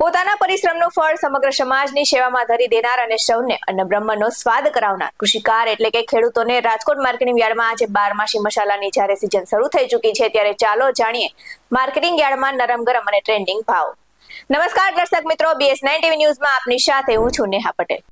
પોતાના પરિશ્રમનું ફળ સમગ્ર સમાજની સેવામાં ધરી દેનાર અને સૌને અન્ન બ્રહ્મનો સ્વાદ કરાવનાર કૃષિકાર એટલે કે ખેડૂતોને રાજકોટ માર્કેટિંગ યાર્ડમાં આજે બારમાસી મસાલાની જ્યારે સિઝન શરૂ થઈ ચૂકી છે ત્યારે ચાલો જાણીએ માર્કેટિંગ યાર્ડમાં નરમ ગરમ અને ટ્રેન્ડિંગ ભાવ. નમસ્કાર દર્શક મિત્રો બીએસ નાઇન ટીવી ન્યૂઝમાં આપની સાથે હું છું નેહા પટેલ.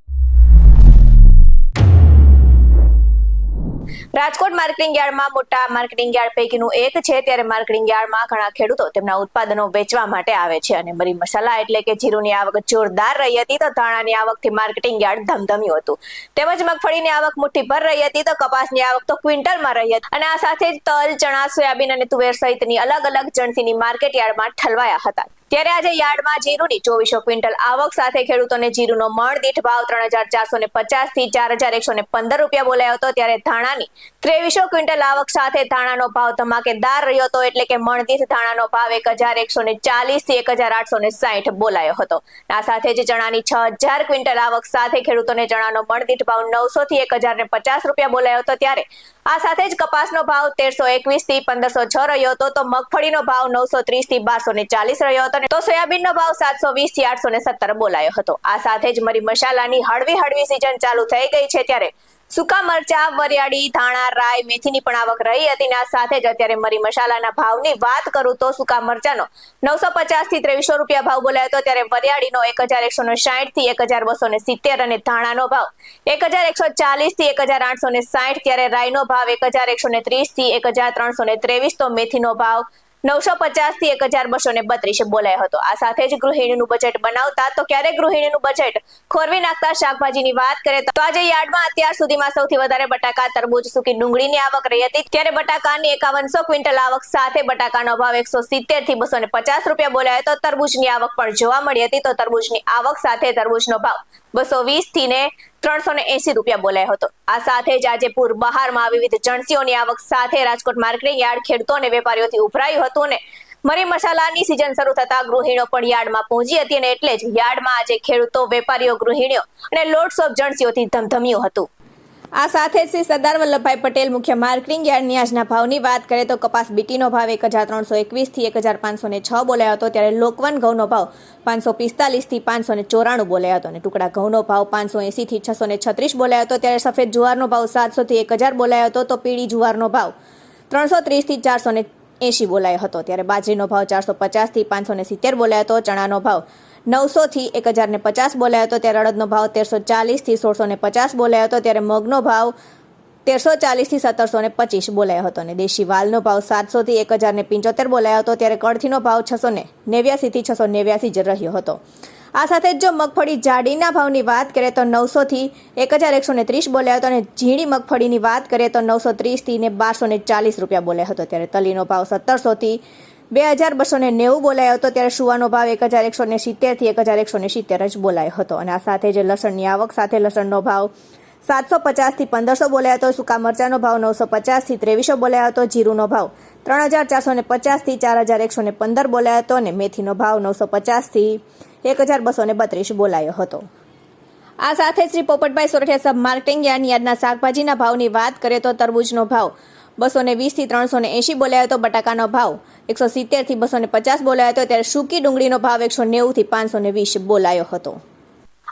રાજકોટ માર્કેટિંગ યાર્ડમાં મોટા માર્કેટિંગ યાર્ડ પૈકીનું એક છે. ત્યારે માર્કેટિંગ યાર્ડમાં ઘણા ખેડૂતો તેમના ઉત્પાદનો વેચવા માટે આવે છે અને મરી મસાલા એટલે કે જીરુની આવક જોરદાર રહી હતી તો ધાણાની આવકથી માર્કેટિંગ યાર્ડ ધમધમ્યું હતું. તેમજ મગફળીની આવક મુઠ્ઠીભર રહી હતી તો કપાસની આવક તો ક્વિન્ટલમાં રહી હતી. અને આ સાથે જ તલ, ચણા, સોયાબીન અને તુવેર સહિતની અલગ અલગ જણસીની માર્કેટ યાર્ડમાં ઠલવાયા હતા. ત્યારે આજે યાર્ડમાં જીરુની ચોવીસો ક્વિન્ટલ આવક સાથે ખેડૂતોને જીરુનો મણ દીઠ ભાવ ત્રણ હજાર ચારસો ને પચાસથી ચાર હજાર એકસો ને પંદર રૂપિયા બોલાયો હતો. ત્યારે ધાણાની ત્રેવીસો ક્વિન્ટલ આવક સાથે ધાણાનો ભાવ ધમાકેદાર રહ્યો હતો એટલે કે મણ દીઠ ધાણાનો ભાવ એક હજાર એકસો ને ચાલીસથી એક હજાર આઠસો ને સાઠ બોલાયો હતો. આ સાથે જ ચણાની છ હજાર ક્વિન્ટલ આવક સાથે ખેડૂતોને ચણાનો મણ દીઠ ભાવ નવસો થી એક હજાર ને પચાસ રૂપિયા બોલાયો હતો. ત્યારે આ સાથે જ કપાસનો ભાવ તેરસો એકવીસથી પંદરસો છ રહ્યો હતો. તો મગફળીનો ભાવ નવસો ત્રીસથી બારસો ને ચાલીસ રહ્યો હતો તો સોયાબીનનો ભાવ સાતસો વીસથી આઠસો ને સત્તર બોલાયો હતો. આ સાથે જ મરી મસાલાની હળવી હળવી સિઝન ચાલુ થઈ ગઈ છે ત્યારે સૂકા મરચા, વરિયાળી, ધાણા રાય મેથીની પણ આવક રહી હતી આ સાથે જ અત્યારે મરી મસાલાના ભાવની વાત કરું તો સૂકા મરચાનો નવસો પચાસથી ત્રેવીસો રૂપિયા ભાવ બોલાયો હતો. ત્યારે વરિયાળીનો એક હજાર એકસો ને સાઠથી એક હજાર બસો ને સિત્તેર અને ધાણાનો ભાવ એક હજાર એકસો ચાલીસથી એક હજાર આઠસો ને સાઠ. ત્યારે રાયનો ભાવ એક હજાર એકસો ને ત્રીસથી એક હજાર ત્રણસો ને ત્રેવીસ. તો મેથીનો ભાવ નવસો પચાસથી એક હજાર બસો ને બત્રીસ બોલાયો હતો. આ સાથે જ ગૃહિણીનું બજેટ બનાવતા તો ક્યારે ગૃહિણીનું બજેટ ખોરવી નાખતા શાકભાજીની વાત કરીએ તો આજે યાર્ડમાં અત્યાર સુધીમાં સૌથી વધારે બટાકા, તરબૂચ, સૂકી ડુંગળીની આવક રહી હતી. ત્યારે બટાકાની એકાવનસો ક્વિન્ટલ આવક સાથે બટાકાનો ભાવ એકસો સિત્તેરથી બસો ને પચાસ રૂપિયા બોલાયો તો તરબૂચની આવક પણ જોવા મળી હતી તો તરબૂચની આવક સાથે તરબૂચનો ભાવ બસો વીસથી ને ત્રણસો ને એસી રૂપિયા બોલાયો હતો. આ સાથે જ આજે પૂર બહારમાં વિવિધ જણસીઓની આવક સાથે રાજકોટ માર્કેટિંગ યાર્ડ ખેડૂતો અને વેપારીઓથી ઉભરાયું હતું અને મરી મસાલાની સિઝન શરૂ થતા ગૃહિણીઓ પણ યાર્ડમાં પહોંચી હતી અને એટલે જ યાર્ડમાં આજે ખેડૂતો, વેપારીઓ, ગૃહિણીઓ અને લોટ્સ ઓફ જણસીઓથી ધમધમ્યું હતું. આ સાથે શ્રી સરદાર વલ્લભભાઈ પટેલ મુખ્ય માર્કેટિંગ યાર્ડની આજના ભાવની વાત કરીએ તો કપાસ બીટીનો ભાવ એક હજાર ત્રણસો એકવીસથી એક હજાર પાંચસો છ બોલાયો હતો, ત્યારે લોકવન ઘઉંનો ભાવ પાંચસો પિસ્તાલીસથી પાંચસો ને ચોરાણું બોલાયો હતો અને ટુકડા ઘઉંનો ભાવ પાંચસો એંસીથી છસો ને છત્રીસ બોલાયો હતો, ત્યારે સફેદ જુવારનો ભાવ સાતસોથી એક હજાર બોલાયો હતો, તો પીળી જુવારનો ભાવ ત્રણસો ત્રીસથી ચારસો ને એંશી બોલાયો હતો. ત્યારે બાજરીનો ભાવ ચારસો પચાસથી પાંચસો ને સિત્તેર બોલાયો હતો. ચણાનો ભાવ નવસોથી એક હજાર ને પચાસ બોલાયો હતો. ત્યારે અડદનો ભાવ તેરસો ચાલીસથી સોળસો ને પચાસ બોલાયો હતો. ત્યારે મગનો ભાવ તેરસો ચાલીસથી સત્તરસો ને પચીસ બોલાયો હતો અને દેશી વાલનો ભાવ સાતસોથી એક હજારને પંચોતેર બોલાયો હતો. ત્યારે કળથીનો ભાવ છસો ને નેવ્યાસીથી છસો નેવ્યાસી જ રહ્યો હતો. આ સાથે જ જો મગફળી જાડીના ભાવની વાત કરીએ તો નવસોથી એક હજાર એકસો ને ત્રીસ બોલ્યા હતો અને ઝીણી મગફળીની વાત કરીએ તો નવસો ત્રીસથી ને બારસો ને ચાલીસ રૂપિયા બોલ્યા હતો. ત્યારે તલીનો ભાવ સત્તરસોથી બે હજાર બસો ને નેવું બોલાયો હતો. ત્યારે સુવાનો ભાવ એક હજાર એકસો ને સિત્તેરથી એક હજાર એકસો ને સિત્તેર જ બોલાયો હતો. અને આ સાથે જે લસણની આવક સાથે લસણનો ભાવ સાતસો પચાસથી પંદરસો બોલાયો હતો, સૂકા મરચાનો ભાવ નવસો પચાસથી ત્રેવીસો બોલાયો હતો, જીરુનો ભાવ ત્રણ હજાર ચારસો ને પચાસથી ચાર હજાર એકસો ને પંદર બોલાયો હતો અને મેથીનો ભાવ નવસો પચાસથી એક હજાર બસો ને બત્રીસ બોલાયો હતો. આ સાથે Shri Popatbhai Sorathiya sub marketing yard યાર્ડના શાકભાજીના ભાવની વાત કરીએ તો તરબૂચનો ભાવ બસો ને વીસથી ત્રણસો ને એંશી બોલાયો હતો, બટાકાનો ભાવ એકસો સિત્તેરથી બસો ને પચાસ બોલાયો હતો, ત્યારે સૂકી ડુંગળીનો ભાવ એકસો નેવુંથી પાંચસો ને વીસ બોલાયો હતો.